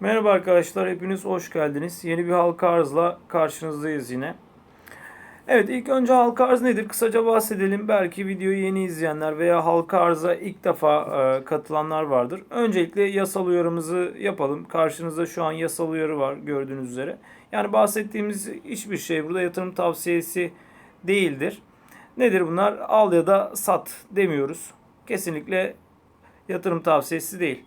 Merhaba arkadaşlar, hepiniz hoş geldiniz. Yeni bir halka arzla karşınızdayız yine. Evet, ilk önce halka arz nedir? Kısaca bahsedelim. Belki videoyu yeni izleyenler veya halka arza ilk defa e, katılanlar vardır. Öncelikle yasal uyarımızı yapalım. Karşınızda şu an yasal uyarı var gördüğünüz üzere. Yani bahsettiğimiz hiçbir şey burada yatırım tavsiyesi değildir. Nedir bunlar? Al ya da sat demiyoruz. Kesinlikle yatırım tavsiyesi değil.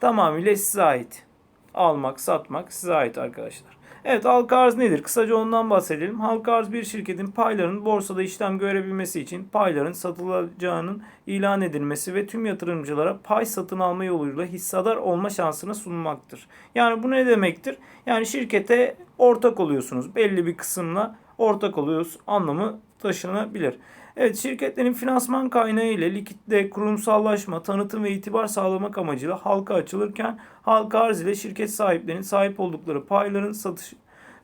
Tamamıyla size ait. Almak, satmak size ait arkadaşlar. Evet halka arz nedir? Kısaca ondan bahsedelim. Halka arz bir şirketin paylarının borsada işlem görebilmesi için payların satılacağının ilan edilmesi ve tüm yatırımcılara pay satın alma yoluyla hissedar olma şansını sunmaktır. Yani bu ne demektir? Yani şirkete ortak oluyorsunuz. Belli bir kısımla ortak oluyoruz anlamı taşınabilir. Evet şirketlerin finansman kaynağı ile likitte kurumsallaşma, tanıtım ve itibar sağlamak amacıyla halka açılırken halka arz ile şirket sahiplerinin sahip oldukları payların satış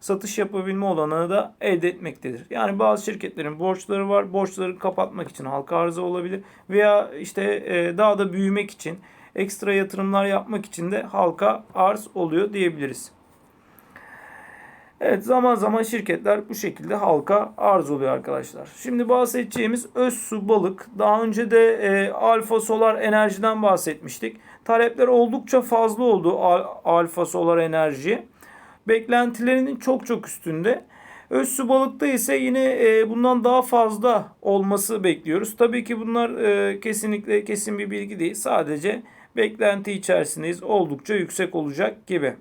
satış yapabilme olanağı da elde etmektedir. Yani bazı şirketlerin borçları var. Borçları kapatmak için halka arzı olabilir veya işte e, daha da büyümek için ekstra yatırımlar yapmak için de halka arz oluyor diyebiliriz. Evet zaman zaman şirketler bu şekilde halka arz oluyor arkadaşlar. Şimdi bahsedeceğimiz Özsu Balık. Daha önce de e, Alfa Solar Enerji'den bahsetmiştik. Talepler oldukça fazla oldu Al- Alfa Solar Enerji. Beklentilerinin çok çok üstünde. Özsu Balık'ta ise yine e, bundan daha fazla olması bekliyoruz. Tabii ki bunlar e, kesinlikle kesin bir bilgi değil. Sadece beklenti içerisindeyiz. Oldukça yüksek olacak gibi.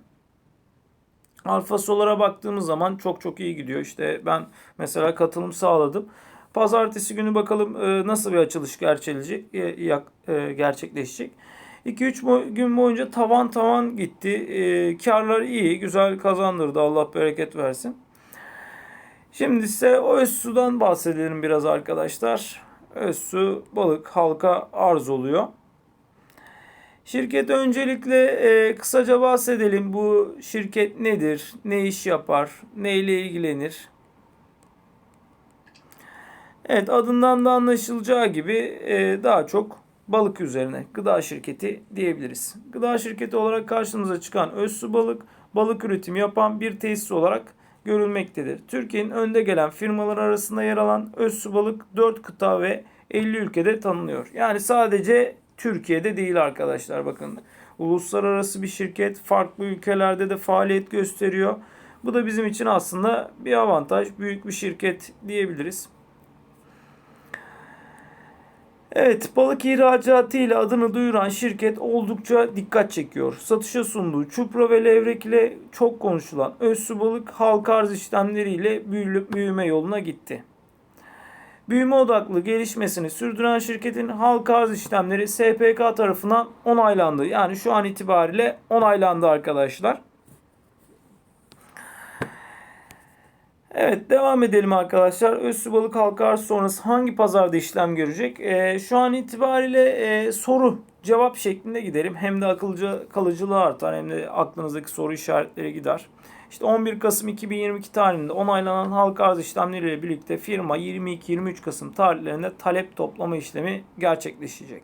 Alfa Solar'a baktığımız zaman çok çok iyi gidiyor. İşte ben mesela katılım sağladım. Pazartesi günü bakalım e, nasıl bir açılış gerçekleşecek. e, yak- e, gerçekleşecek. 2-3 gün boyunca tavan tavan gitti. E, karlar iyi, güzel kazandırdı. Allah bereket versin. Şimdi o Özsu'dan bahsedelim biraz arkadaşlar. Özsu balık halka arz oluyor. Şirket öncelikle e, kısaca bahsedelim. Bu şirket nedir? Ne iş yapar? Neyle ilgilenir? Evet adından da anlaşılacağı gibi e, daha çok balık üzerine gıda şirketi diyebiliriz. Gıda şirketi olarak karşımıza çıkan Özsu Balık, balık üretimi yapan bir tesis olarak görülmektedir. Türkiye'nin önde gelen firmalar arasında yer alan Özsu Balık 4 kıta ve 50 ülkede tanınıyor. Yani sadece Türkiye'de değil arkadaşlar bakın. Uluslararası bir şirket farklı ülkelerde de faaliyet gösteriyor. Bu da bizim için aslında bir avantaj, büyük bir şirket diyebiliriz. Evet, balık ihracatı ile adını duyuran şirket oldukça dikkat çekiyor. Satışa sunduğu çupra ve levrek ile çok konuşulan Özsü Balık halka arz işlemleriyle büyüme yoluna gitti. Büyüme odaklı gelişmesini sürdüren şirketin halka arz işlemleri SPK tarafından onaylandı. Yani şu an itibariyle onaylandı arkadaşlar. Evet devam edelim arkadaşlar. Özsü balık halka arz sonrası hangi pazarda işlem görecek? Ee, şu an itibariyle e, soru cevap şeklinde giderim. Hem de akılcı kalıcılığı artar hem de aklınızdaki soru işaretleri gider. İşte 11 Kasım 2022 tarihinde onaylanan halka arz işlemleriyle birlikte firma 22-23 Kasım tarihlerinde talep toplama işlemi gerçekleşecek.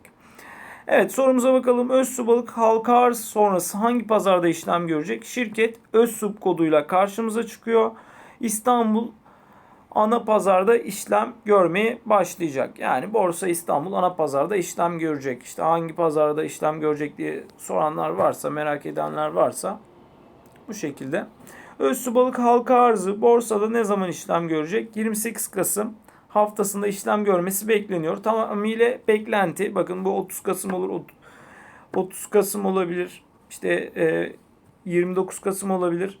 Evet sorumuza bakalım. Özsu balık halka arz sonrası hangi pazarda işlem görecek? Şirket Özsub koduyla karşımıza çıkıyor. İstanbul ana pazarda işlem görmeye başlayacak. Yani Borsa İstanbul ana pazarda işlem görecek. İşte hangi pazarda işlem görecek diye soranlar varsa, merak edenler varsa bu şekilde. Özsü balık halka arzı borsada ne zaman işlem görecek? 28 Kasım haftasında işlem görmesi bekleniyor. Tamamıyla beklenti. Bakın bu 30 Kasım olur, 30 Kasım olabilir. İşte e, 29 Kasım olabilir.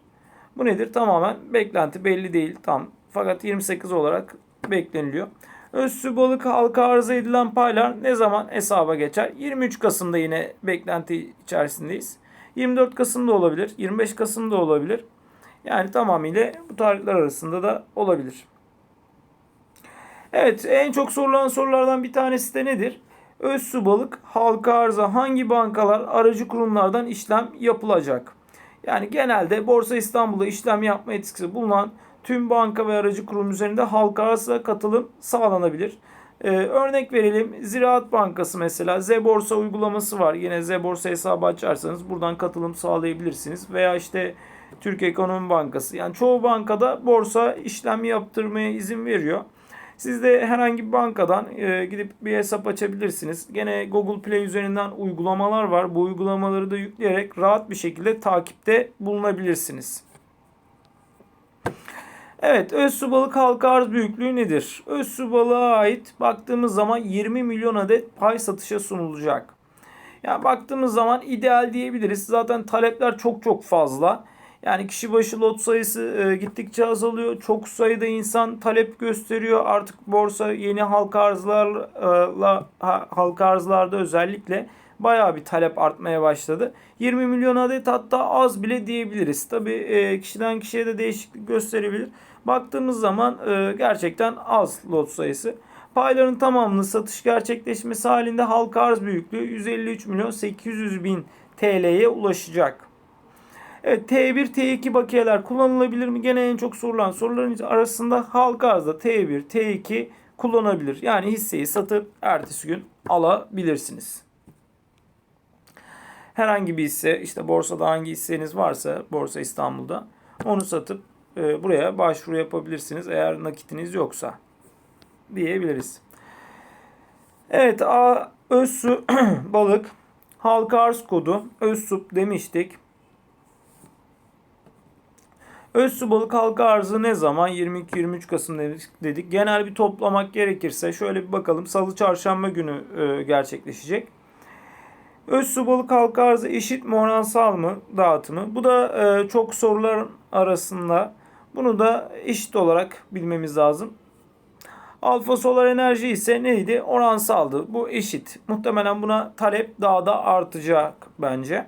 Bu nedir? Tamamen beklenti belli değil tam. Fakat 28 olarak bekleniliyor. Özsü balık halka arıza edilen paylar ne zaman hesaba geçer? 23 Kasım'da yine beklenti içerisindeyiz. 24 Kasım'da olabilir, 25 Kasım'da olabilir. Yani tamamıyla bu tarihler arasında da olabilir. Evet en çok sorulan sorulardan bir tanesi de nedir? Özsü balık halka arıza hangi bankalar aracı kurumlardan işlem yapılacak? Yani genelde Borsa İstanbul'da işlem yapma etkisi bulunan tüm banka ve aracı kurum üzerinde halka arasına katılım sağlanabilir. Ee, örnek verelim. Ziraat Bankası mesela Z-Borsa uygulaması var. Yine Z-Borsa hesabı açarsanız buradan katılım sağlayabilirsiniz. Veya işte Türkiye Ekonomi Bankası. Yani çoğu bankada borsa işlem yaptırmaya izin veriyor. Siz de herhangi bir bankadan e, gidip bir hesap açabilirsiniz. Gene Google Play üzerinden uygulamalar var. Bu uygulamaları da yükleyerek rahat bir şekilde takipte bulunabilirsiniz. Evet, Özsu balık halka arz büyüklüğü nedir? Özsu balığa ait baktığımız zaman 20 milyon adet pay satışa sunulacak. Yani baktığımız zaman ideal diyebiliriz. Zaten talepler çok çok fazla. Yani kişi başı lot sayısı e, gittikçe azalıyor. Çok sayıda insan talep gösteriyor. Artık borsa yeni halka arzlarla ha, halka arzlarda özellikle bayağı bir talep artmaya başladı. 20 milyon adet hatta az bile diyebiliriz. Tabii e, kişiden kişiye de değişiklik gösterebilir. Baktığımız zaman e, gerçekten az lot sayısı. Payların tamamının satış gerçekleşmesi halinde halka arz büyüklüğü 153 milyon 800 bin TL'ye ulaşacak. Evet T1, T2 bakiyeler kullanılabilir mi? Gene en çok sorulan soruların arasında halka arzda T1, T2 kullanabilir. Yani hisseyi satıp ertesi gün alabilirsiniz. Herhangi bir hisse işte borsada hangi hisseniz varsa Borsa İstanbul'da onu satıp e, buraya başvuru yapabilirsiniz eğer nakitiniz yoksa diyebiliriz. Evet A, Özsu balık halka arz kodu Özsup demiştik. Özsu balık halka arzı ne zaman? 22-23 Kasım dedik. Genel bir toplamak gerekirse şöyle bir bakalım. Salı çarşamba günü e, gerçekleşecek. Özsu balık halka arzı eşit mi oransal mı dağıtımı? Bu da e, çok sorular arasında. Bunu da eşit olarak bilmemiz lazım. Alfa solar enerji ise neydi? Oransaldı. Bu eşit. Muhtemelen buna talep daha da artacak bence.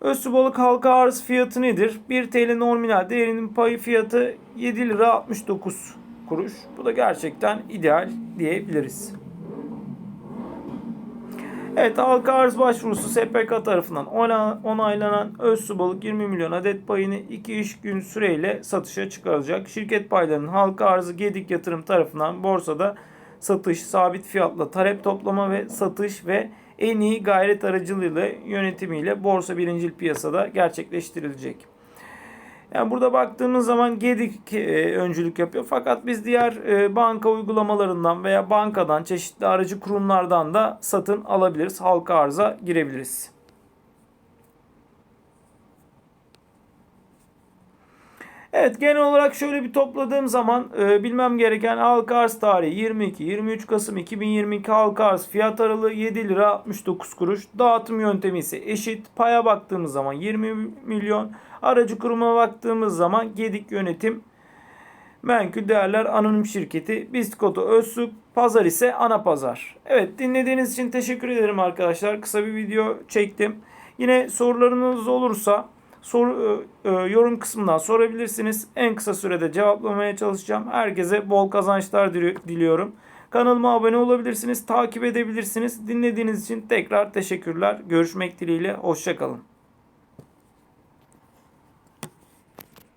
Özsü balık halka arz fiyatı nedir? 1 TL nominal değerinin payı fiyatı 7 lira 69 kuruş. Bu da gerçekten ideal diyebiliriz. Evet halka arz başvurusu SPK tarafından onaylanan Özsu balık 20 milyon adet payını 2 iş gün süreyle satışa çıkarılacak. Şirket paylarının halka arzı Gedik Yatırım tarafından borsada satış, sabit fiyatla talep toplama ve satış ve en iyi gayret aracılığıyla yönetimiyle borsa birincil piyasada gerçekleştirilecek. Yani burada baktığımız zaman Gedik e, öncülük yapıyor. Fakat biz diğer e, banka uygulamalarından veya bankadan çeşitli aracı kurumlardan da satın alabiliriz. Halka arıza girebiliriz. Evet genel olarak şöyle bir topladığım zaman e, bilmem gereken halka arz tarihi 22-23 Kasım 2022 halka arz fiyat aralığı 7 lira 69 kuruş. Dağıtım yöntemi ise eşit. Paya baktığımız zaman 20 milyon. Aracı kuruma baktığımız zaman Gedik Yönetim Menkul Değerler Anonim Şirketi Biskoto Özsuk Pazar ise ana pazar. Evet dinlediğiniz için teşekkür ederim arkadaşlar. Kısa bir video çektim. Yine sorularınız olursa soru e, e, yorum kısmından sorabilirsiniz. En kısa sürede cevaplamaya çalışacağım. Herkese bol kazançlar diliyorum. Kanalıma abone olabilirsiniz, takip edebilirsiniz. Dinlediğiniz için tekrar teşekkürler. Görüşmek dileğiyle, hoşçakalın.